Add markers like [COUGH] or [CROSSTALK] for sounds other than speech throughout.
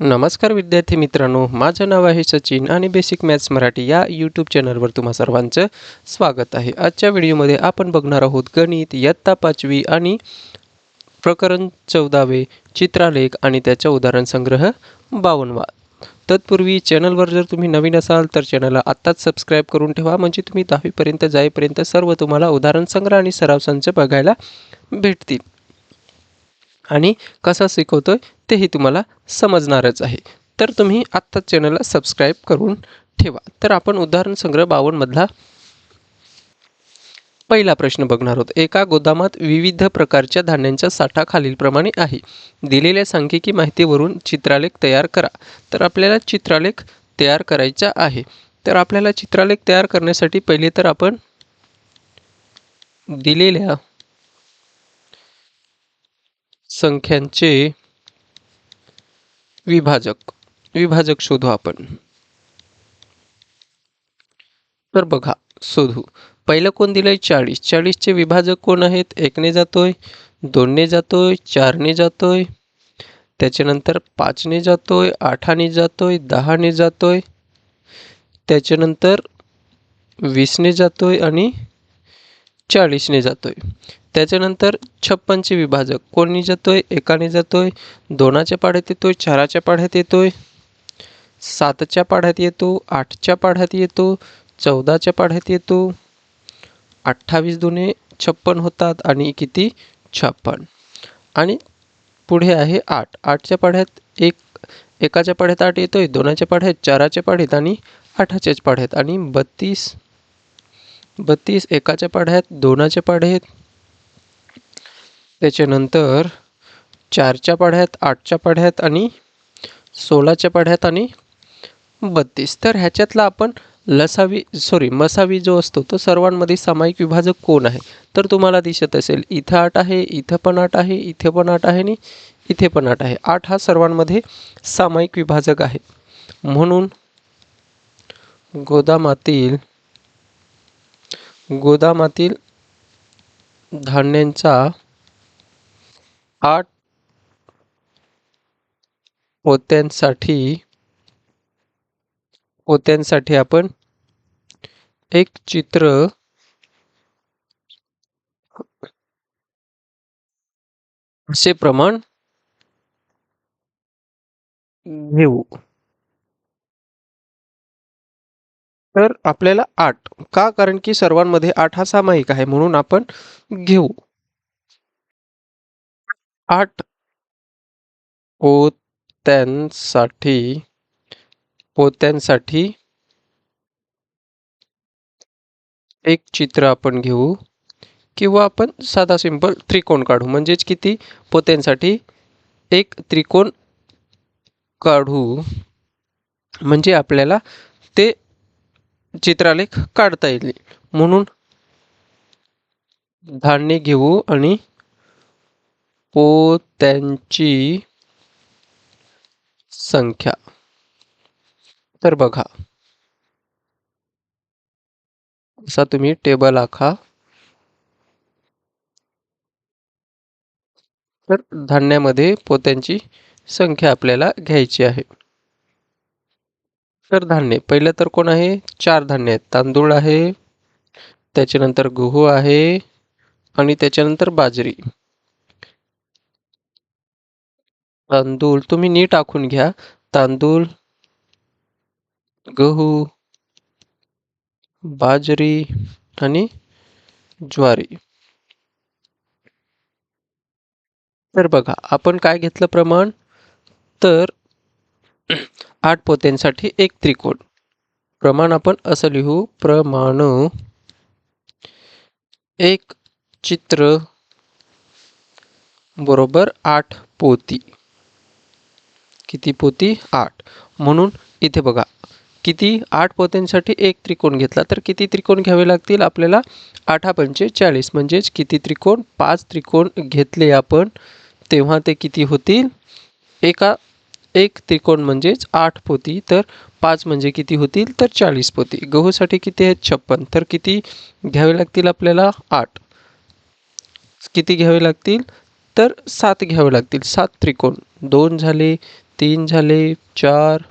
नमस्कार विद्यार्थी मित्रांनो माझं नाव आहे सचिन आणि बेसिक मॅथ्स मराठी या यूट्यूब चॅनलवर तुम्हा सर्वांचं स्वागत आहे. आजच्या व्हिडिओमध्ये आपण बघणार आहोत गणित इयत्ता पाचवी आणि प्रकरण चौदावे चित्रालेख आणि त्याचा उदाहरण संग्रह बावनवा तत्पूर्वी चॅनलवर जर तुम्ही नवीन असाल तर चॅनलला आत्ताच सबस्क्राईब करून ठेवा म्हणजे तुम्ही दहावीपर्यंत जाईपर्यंत सर्व तुम्हाला उदाहरण संग्रह आणि सराव संच बघायला भेटतील. आणि कसा आहे तेही तुम्हाला समजणारच आहे. तर तुम्ही आत्ताच चॅनलला सबस्क्राईब करून ठेवा. तर आपण उदाहरण संग्रह बावनमधला पहिला प्रश्न बघणार आहोत. एका गोदामात विविध प्रकारच्या धान्यांचा साठा खालीलप्रमाणे आहे. दिलेल्या सांख्यिकी माहितीवरून चित्रालेख तयार करा. तर आपल्याला चित्रालेख तयार करायचा आहे. तर आपल्याला चित्रालेख तयार करण्यासाठी पहिले तर आपण दिलेल्या संख्यांचे विभाजक. विभाजक शोधू आपण. तर बघा शोधू. पहिलं कोण दिलंय? चाळीस. चाळीसचे विभाजक कोण आहेत? एकने जातोय दोनने जातोय चारने जातोय. त्याच्यानंतर पाचने जातोय आठाने जातोय दहाने जातोय. त्याच्यानंतर वीसने जातोय आणि चाळीसने जातोय. त्याच्यानंतर छप्पनचे विभाजक. कोणी जातोय? एकाने जातोय. दोनाच्या पाढ्यात येतोय. चाराच्या पाढ्यात येतोय. सातच्या पाढ्यात येतो. आठच्या पाढ्यात येतो. चौदाच्या पाढ्यात येतो. अठ्ठावीस दोने छप्पन होतात आणि किती? छप्पन. आणि पुढे आहे आठ. आठच्या पाढ्यात एक एकाच्या पाढ्यात आठ येतोय. दोनाच्या पाढ्यात चाराच्या पाढ्यात आणि आठाच्याच पाढ्यात. आणि बत्तीस बत्तीस एकाच्या पाढ्यात दोनाच्या पाढ्यात त्याच्यानंतर चारच्या पाढ्यात आठच्या पाढ्यात आणि सोळाच्या पाढ्यात आणि बत्तीस. तर ह्याच्यातला आपण लसावी सॉरी मसावी जो असतो तो सर्वांमध्ये सामायिक विभाजक कोण आहे? तर तुम्हाला दिसत असेल इथं आठ आहे इथं पण आठ आहे इथे पण आठ आहे आणि इथे पण आठ आहे. आठ हा सर्वांमध्ये सामायिक विभाजक आहे. म्हणून गोदामातील गोदामातील धान्यांचा आठ पोत्यांसाठी पोत्यांसाठी आपण एक चित्र असे प्रमाण घेऊ. तर आपल्याला आठ का? कारण की सर्वांमध्ये आठ हा सामायिक आहे म्हणून आपण घेऊ. पोत्यांसाठी पोत्यांसाठी एक चित्र आपण घेऊ किंवा आपण साधा सिंपल त्रिकोण काढू. म्हणजेच किती? पोत्यांसाठी एक त्रिकोण काढू. म्हणजे आपल्याला ते चित्रालेख काढता येईल. म्हणून धान्य घेऊ आणि पोत्यांची संख्या. तर बघा. असा तुम्ही टेबल आखा. तर धान्यामध्ये पोत्यांची संख्या आपल्याला घ्यायची आहे. तर धान्य पहिलं तर कोण आहे? चार धान्य आहेत. तांदूळ आहे त्याच्यानंतर गहू आहे आणि त्याच्यानंतर बाजरी. तांदूळ तुम्ही नीट आखून घ्या. तांदूळ गहू बाजरी आणि ज्वारी. तर बघा आपण काय घेतलं प्रमाण? तर [CLEARS THROAT] आठ पोत्यांसाठी एक त्रिकोण. प्रमाण आपण असं लिहू प्रमाण एक चित्र बरोबर आठ पोती. किती पोती? आठ. म्हणून इथे बघा किती आठ पोत्यांसाठी एक त्रिकोण घेतला तर किती त्रिकोण घ्यावे लागतील आपल्याला? आठा पंचे चाळीस. म्हणजेच किती त्रिकोण? पाच त्रिकोण घेतले आपण तेव्हा ते किती होतील? एका एक त्रिकोण म्हणजेच आठ पोती तर पाच म्हणजे किती होतील? तर चाळीस पोती. गहूसाठी किती आहेत? छप्पन. तर किती घ्यावे लागतील आपल्याला? आठ. किती घ्यावे लागतील? तर सात घ्यावे लागतील. सात त्रिकोण. दोन झाले तीन झाले चार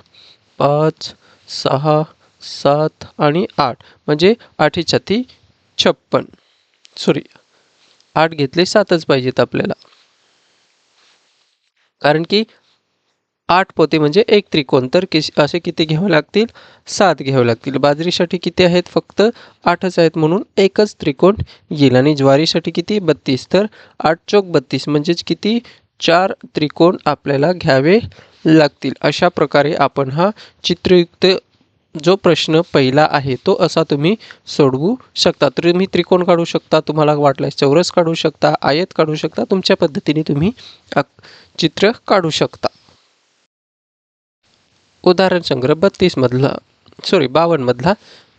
पाच सहा सात आणि आठ. म्हणजे आठी छाती छप्पन. सॉरी आठ घेतले सातच पाहिजेत आपल्याला. कारण की आठ पोते म्हणजे एक त्रिकोण. तर किस असे किती घ्यावे लागतील? सात घ्यावे लागतील. बाजरीसाठी किती आहेत? फक्त आठच आहेत म्हणून एकच त्रिकोण येईल. आणि ज्वारीसाठी किती? बत्तीस. तर आठ चौक बत्तीस. म्हणजेच किती? चार त्रिकोण आपल्याला घ्यावे लागतील. अशा प्रकारे आपण हा चित्रयुक्त जो प्रश्न पहिला आहे तो असा तुम्ही सोडवू शकता. तर तुम्ही त्रिकोण काढू शकता तुम्हाला वाटल्यास चौरस काढू शकता आयत काढू शकता तुमच्या पद्धतीने तुम्ही चित्र काढू शकता. उदाहरण संग्रह बत्तीसमधला सॉरी बावन्नमधला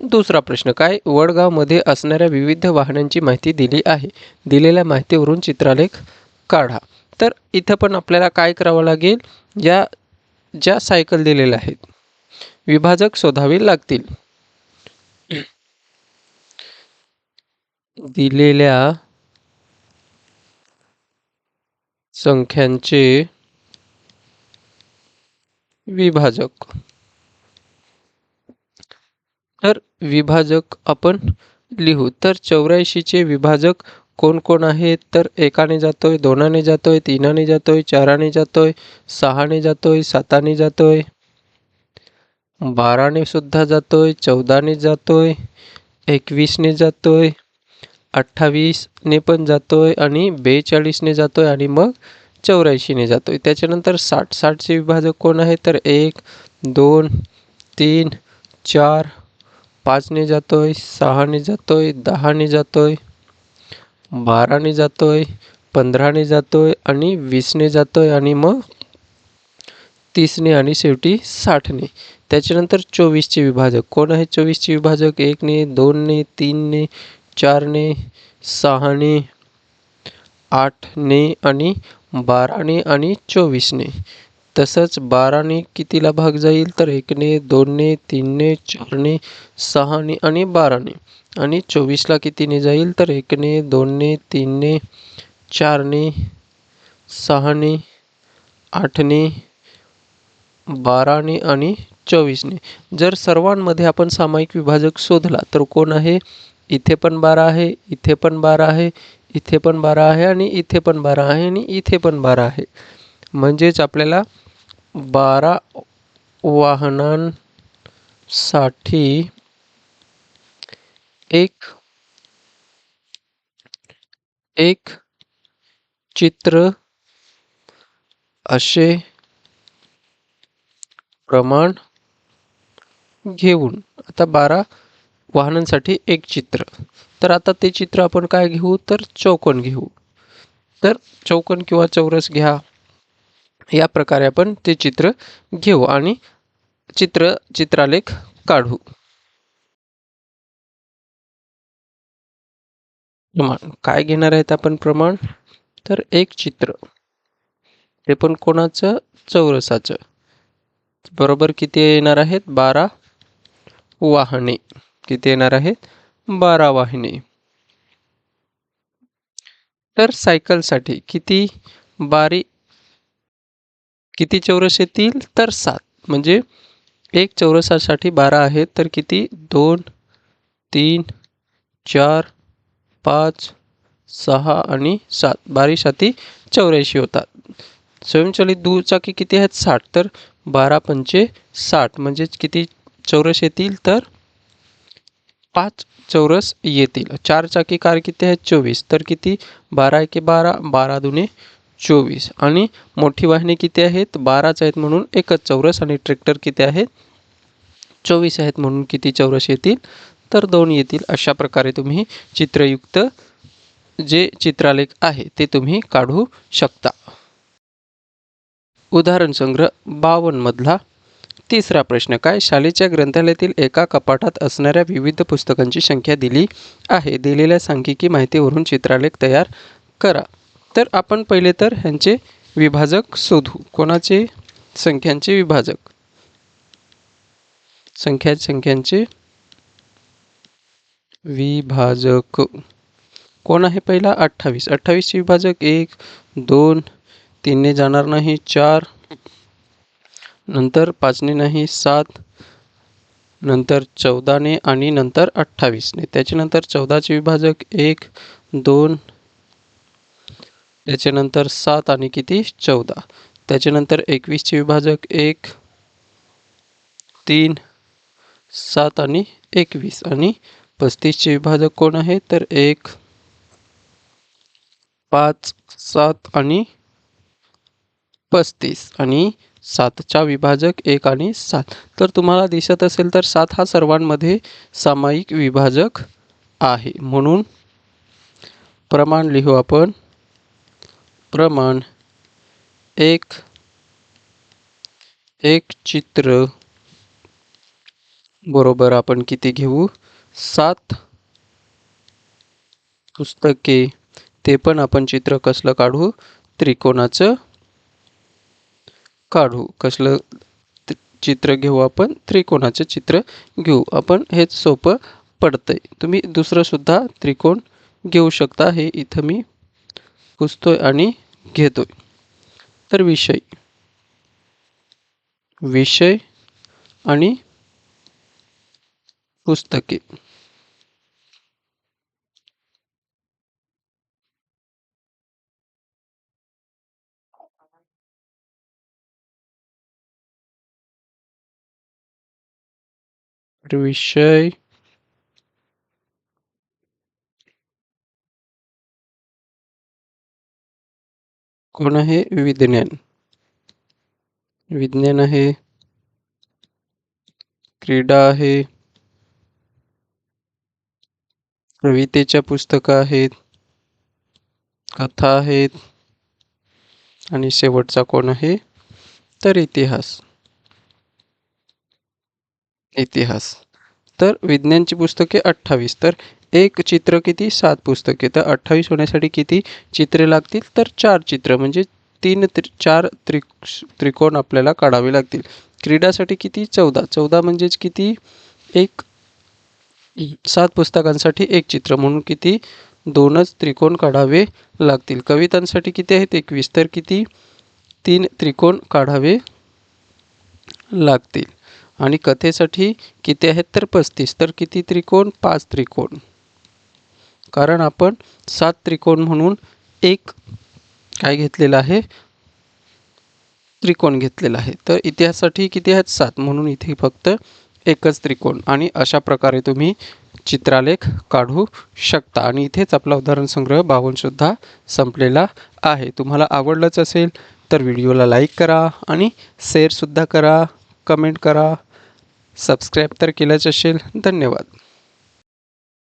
दुसरा प्रश्न. काय वडगावमध्ये असणाऱ्या विविध वाहनांची माहिती दिली आहे? दिलेल्या माहितीवरून चित्रालेख काढा. तर इथं पण आपल्याला काय करावं लागेल? या ज्या सायकल दिलेल्या आहेत विभाजक शोधावे लागतील. दिलेल्या संख्यांचे विभाजक. तर विभाजक आपण लिहू. तर चौऱ्याऐंशीचे विभाजक कोण कोण आहेत तर एकाने जातोय दोनाने जातोय तीनाने जातोय चाराने जातोय सहाने जातोय साताने जातोय बाराने सुद्धा जातोय चौदाने जातोय एकवीसने जातोय अठ्ठावीसने पण जातोय आणि बेचाळीसने जातोय आणि मग चौऱ्याऐंशीने जातो आहे त्याच्यानंतर साठ साठचे विभाजक कोण आहे? तर एक दोन तीन चार पाचने जातो आहे सहाने जातो आहे दहाने जातो आहे बाराने जातो आहे पंधराने जातो आहे आणि वीसने जातो आहे आणि मग तीसने आणि शेवटी साठने. त्याच्यानंतर चोवीसचे विभाजक. कोण आहे चोवीसचे विभाजक? एकने दोनने तीनने चारने सहाने आठने आणि बाराने आणि चोवीसने. तसंच बाराने कितीला भाग जाईल? तर एकने दोनने तीनने चारने सहाने आणि बाराने. आणि चोवीसला कितीने जाईल तर एकने दोनने तीनने चारने सहाने आठने बाराने आणि चोवीसने. जर सर्वांमध्ये आपण सामायिक विभाजक शोधला तर कोण आहे? इथे पण बारा आहे इथे पण बारा आहे इथे पण बारा आहे आणि इथे पण बारा आहे आणि इथे पण बारा आहे. म्हणजेच आपल्याला बारा वाहनांसाठी एक एक चित्र असे प्रमाण घेऊन आता बारा वाहनांसाठी एक चित्र. तर आता ते चित्र आपण काय घेऊ? तर चौकोन घेऊ. तर चौकोन किंवा चौरस घ्या. या प्रकारे आपण ते चित्र घेऊ आणि चित्र चित्रालेख काढू. प्रमाण काय घेणार आहेत आपण प्रमाण? तर एक चित्र. ते पण कोणाचं? चौरसाचं. बरोबर किती येणार आहेत? बारा वाहने. किती येणार आहेत? बारा वाहिनी. तर सायकलसाठी किती बारी किती चौरस येतील? तर सात. म्हणजे एक चौरसासाठी बारा आहेत तर किती? दोन तीन चार पाच सहा आणि सात. बारीसाठी चौऱ्याऐंशी होतात. स्वयंचलित दुचाकी किती आहेत? साठ. तर बारा पंचे साठ. म्हणजेच किती चौरस येतील? तर पाच चौरस येतील. चार चाकी कार किती आहेत? चोवीस. तर किती? बारा एके बारा बारा दुने चोवीस. आणि मोठी वाहने किती आहेत? बाराच आहेत म्हणून एकच चौरस. आणि ट्रॅक्टर किती आहेत? चोवीस आहेत म्हणून किती चौरस येतील? तर दोन येतील अशा प्रकारे तुम्ही चित्रयुक्त जे चित्रालेख आहे ते तुम्ही काढू शकता. उदाहरण संग्रह बावनमधला तिसरा प्रश्न काय शालेच्या ग्रंथालयातील एका कपाटात असणाऱ्या विविध पुस्तकांची संख्या दिली आहे? दिलेल्या सांख्यिकी माहितीवरून चित्रालेख तयार करा. तर आपण पहिले तर ह्यांचे विभाजक शोधू. कोणाचे? संख्यांचे विभाजक. संख्या संख्यांचे विभाजक. कोण आहे पहिला? अठ्ठावीस. अठ्ठावीसचे विभाजक एक दोन तीनने जाणार नाही चार. नंतर पाचने नाही सात. नंतर चौदाने आणि नंतर अठ्ठावीसने. त्याच्यानंतर चौदाचे विभाजक एक दोन. त्याच्यानंतर सात आणि किती? चौदा. त्याच्यानंतर एकवीसचे विभाजक एक तीन सात आणि एकवीस. आणि पस्तीसचे विभाजक कोण आहे? तर एक पाच सात आणि पस्तीस. आणि सातचा विभाजक एक आणि सात. तर तुम्हाला दिसत असेल तर सात हा सर्वांमध्ये सामायिक विभाजक आहे. म्हणून प्रमाण लिहू आपण. प्रमाण एक एक चित्र बरोबर आपण किती घेऊ? सात पुस्तके. ते पण आपण चित्र कसलं काढू? त्रिकोणाचं काढू. कसलं चित्र घेऊ आपण? त्रिकोणाचं चित्र घेऊ. आपण हेच सोपं पडतंय. तुम्ही दुसरंसुद्धा त्रिकोण घेऊ शकता. हे इथं मी पुसतोय आणि घेतोय. तर विषय. विषय आणि पुस्तके. विषय कोण आहे विज्ञान विज्ञान आहे क्रीडा आहे कवितेच्या पुस्तकं आहेत कथा आहेत आणि शेवटचा कोण आहे तर इतिहास इतिहास. तर विज्ञानची पुस्तके अठ्ठावीस. तर एक चित्र किती? सात पुस्तके. तर अठ्ठावीस होण्यासाठी किती चित्रे लागतील? तर चार चित्र. म्हणजे तीन त्रि चार त्रि त्रिकोण आपल्याला काढावे लागतील. क्रीडासाठी किती? चौदा. चौदा म्हणजेच किती? एक सात पुस्तकांसाठी एक चित्र. म्हणून किती? दोनच त्रिकोण काढावे लागतील. कवितांसाठी किती आहेत? एकवीस. तर किती? तीन त्रिकोण काढावे लागतील. आणि कथेसाठी किती आहेत तर पस्तीस. तर किती त्रिकोण? पाच त्रिकोण. कारण आपण सात त्रिकोण म्हणून एक काय घेतलेलं आहे? त्रिकोण घेतलेला आहे. तर इतिहासासाठी किती आहेत? सात. म्हणून इथे फक्त एकच त्रिकोण. आणि अशा प्रकारे तुम्ही चित्रालेख काढू शकता. आणि इथेच आपला उदाहरण संग्रह बावनसुद्धा संपलेला आहे. तुम्हाला आवडलंच असेल तर व्हिडिओला लाईक करा आणि शेअरसुद्धा करा कमेंट करा. सबस्क्राईब तर केलंच असेल. धन्यवाद.